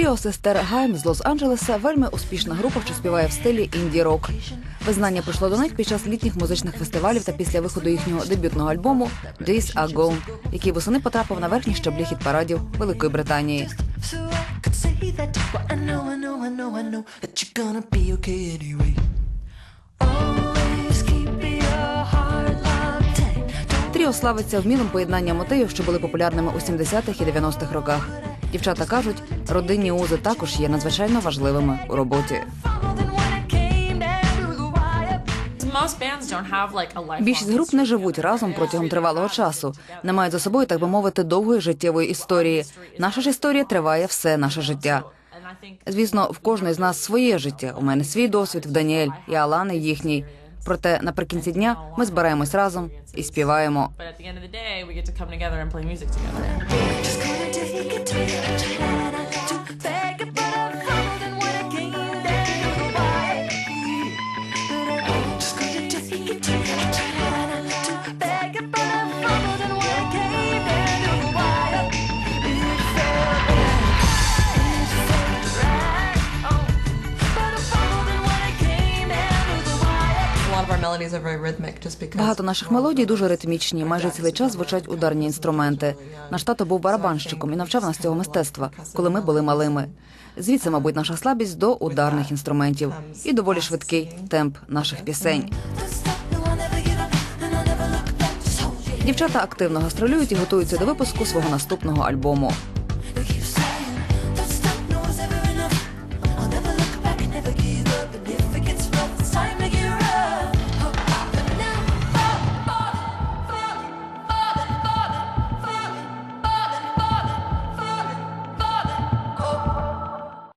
Тріо сестер Гайм з Лос-Анджелеса вельми успішна група, що співає в стилі інді-рок. Визнання прийшло до них під час літніх музичних фестивалів та після виходу їхнього дебютного альбому Days Are Gone, який восени потрапив на верхні щаблі хіт-парадів Великої Британії. Тріо славиться вмілим поєднанням мотивів, що були популярними у 70-х і 90-х роках. Дівчата кажуть, родинні узи також є надзвичайно важливими у роботі. Більшість груп не живуть разом протягом тривалого часу, не мають за собою, так би мовити, довгої життєвої історії. Наша ж історія триває все наше життя. Звісно, в кожної з нас своє життя. У мене свій досвід, в Даніель і Алани їхній. Проте наприкінці дня ми збираємось разом і співаємо. Багато наших мелодій дуже ритмічні. Майже цілий час звучать ударні інструменти. Наш тато був барабанщиком і навчав нас цього мистецтва, коли ми були малими. Звідси, мабуть, наша слабість до ударних інструментів і доволі швидкий темп наших пісень. Дівчата активно гастролюють і готуються до випуску свого наступного альбому.